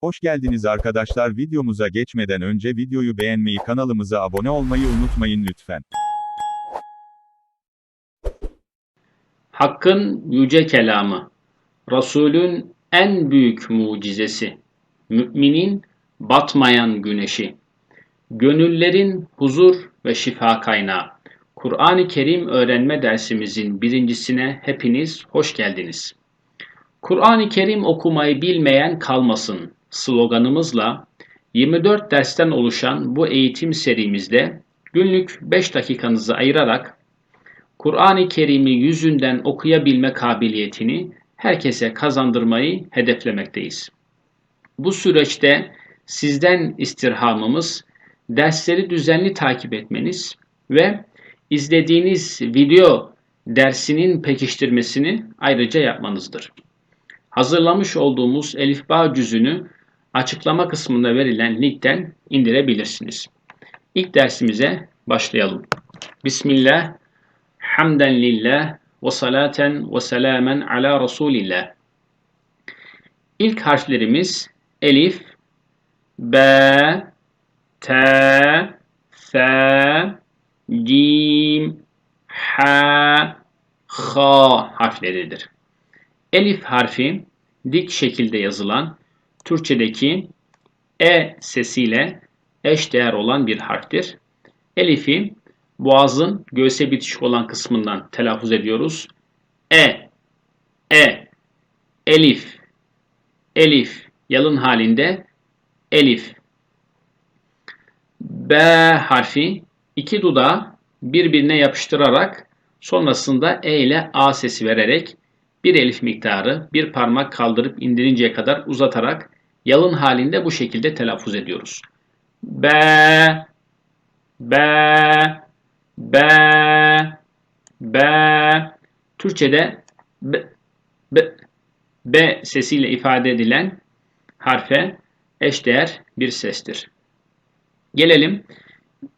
Hoş geldiniz arkadaşlar videomuza geçmeden önce videoyu beğenmeyi kanalımıza abone olmayı unutmayın lütfen. Hakkın yüce kelamı, Resulün en büyük mucizesi, müminin batmayan güneşi, gönüllerin huzur ve şifa kaynağı. Kur'an-ı Kerim öğrenme dersimizin birincisine hepiniz hoş geldiniz. Kur'an-ı Kerim okumayı bilmeyen kalmasın sloganımızla 24 dersten oluşan bu eğitim serimizde günlük 5 dakikanızı ayırarak Kur'an-ı Kerim'i yüzünden okuyabilme kabiliyetini herkese kazandırmayı hedeflemekteyiz. Bu süreçte sizden istirhamımız dersleri düzenli takip etmeniz ve izlediğiniz video dersinin pekiştirmesini ayrıca yapmanızdır. Hazırlamış olduğumuz Elifba cüzünü açıklama kısmında verilen linkten indirebilirsiniz. İlk dersimize başlayalım. Bismillah, hamden lillah ve salaten ve selamen ala Resulillah. İlk harflerimiz Elif, B, T, F, Cim, H, H harfleridir. Elif harfi dik şekilde yazılan Türkçedeki E sesiyle eşdeğer olan bir harftir. Elif'i boğazın göğse bitişik olan kısmından telaffuz ediyoruz. E, E, Elif, Elif, yalın halinde Elif. B harfi iki dudağı birbirine yapıştırarak sonrasında E ile A sesi vererek bir elif miktarı bir parmak kaldırıp indirinceye kadar uzatarak yalın halinde bu şekilde telaffuz ediyoruz. B, B, B, B. Türkçe'de B, B, B sesiyle ifade edilen harfe eşdeğer bir sestir. Gelelim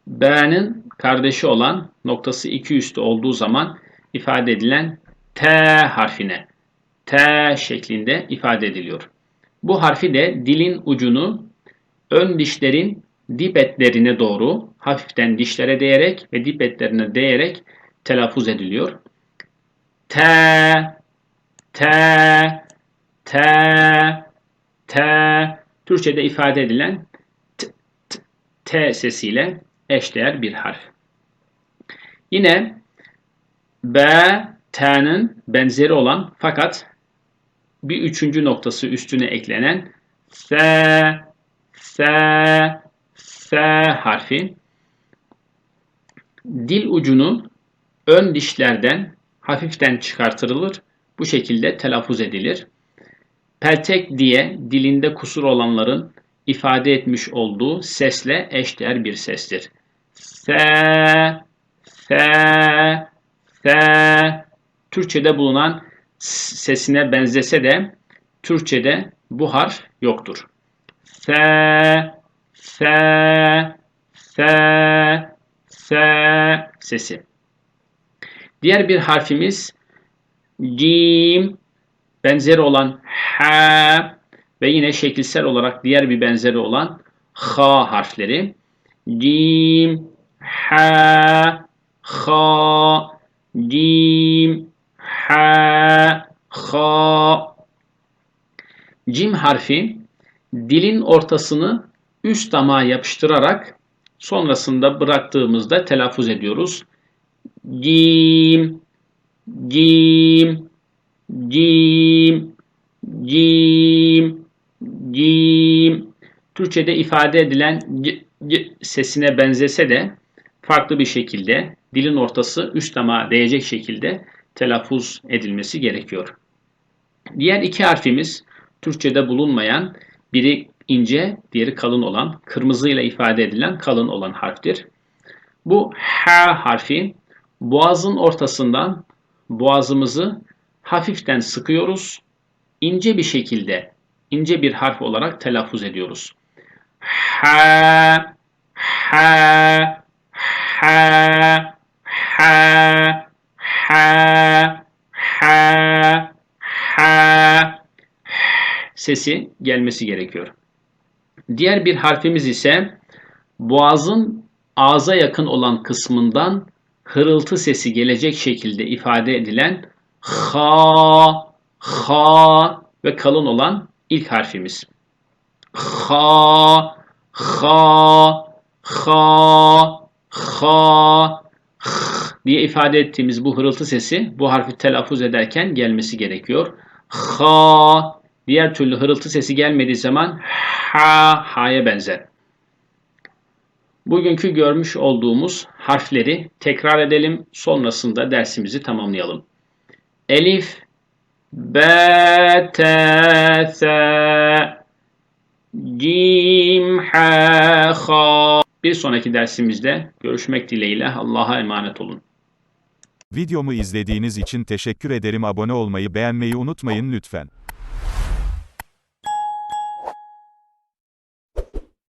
B'nin kardeşi olan noktası iki üstü olduğu zaman ifade edilen T harfine T şeklinde ifade ediliyor. Bu harfi de dilin ucunu ön dişlerin dip etlerine doğru hafiften dişlere değerek ve dip etlerine değerek telaffuz ediliyor. T, T, T, T Türkçe'de ifade edilen t, t, t sesiyle eşdeğer bir harf. Yine B, T'nin benzeri olan fakat bir üçüncü noktası üstüne eklenen S, S, S harfi dil ucunu ön dişlerden hafiften çıkartılır. Bu şekilde telaffuz edilir. Peltek diye dilinde kusur olanların ifade etmiş olduğu sesle eşdeğer bir sestir. S, S, S, Türkçe'de bulunan sesine benzese de Türkçe'de bu harf yoktur. S, S, S, S sesi. Diğer bir harfimiz Cim, benzeri olan H ve yine şekilsel olarak diğer bir benzeri olan H harfleri. Cim, H, H, Cim, ha, ha. Cim harfi dilin ortasını üst damağa yapıştırarak sonrasında bıraktığımızda telaffuz ediyoruz. Cim, cim, cim, cim, cim. Türkçe'de ifade edilen c, c sesine benzese de farklı bir şekilde dilin ortası üst damağa değecek şekilde telaffuz edilmesi gerekiyor. Diğer iki harfimiz Türkçe'de bulunmayan biri ince, diğeri kalın olan, kırmızıyla ifade edilen kalın olan harftir. Bu H harfi boğazın ortasından boğazımızı hafiften sıkıyoruz. ince bir şekilde, ince bir harf olarak telaffuz ediyoruz. H, H, H, H, ha, ha, ha sesi gelmesi gerekiyor. Diğer bir harfimiz ise boğazın ağza yakın olan kısmından hırıltı sesi gelecek şekilde ifade edilen ha, ha ve kalın olan ilk harfimiz. Ha, ha, ha, ha, h diye ifade ettiğimiz bu hırıltı sesi bu harfi telaffuz ederken gelmesi gerekiyor. Ha, diğer türlü hırıltı sesi gelmediği zaman ha, ha'ya benzer. Bugünkü görmüş olduğumuz harfleri tekrar edelim. Sonrasında dersimizi tamamlayalım. Elif, B, T, S, Cim, H, H. Bir sonraki dersimizde görüşmek dileğiyle Allah'a emanet olun. Videomu izlediğiniz için teşekkür ederim. Abone olmayı, beğenmeyi unutmayın lütfen.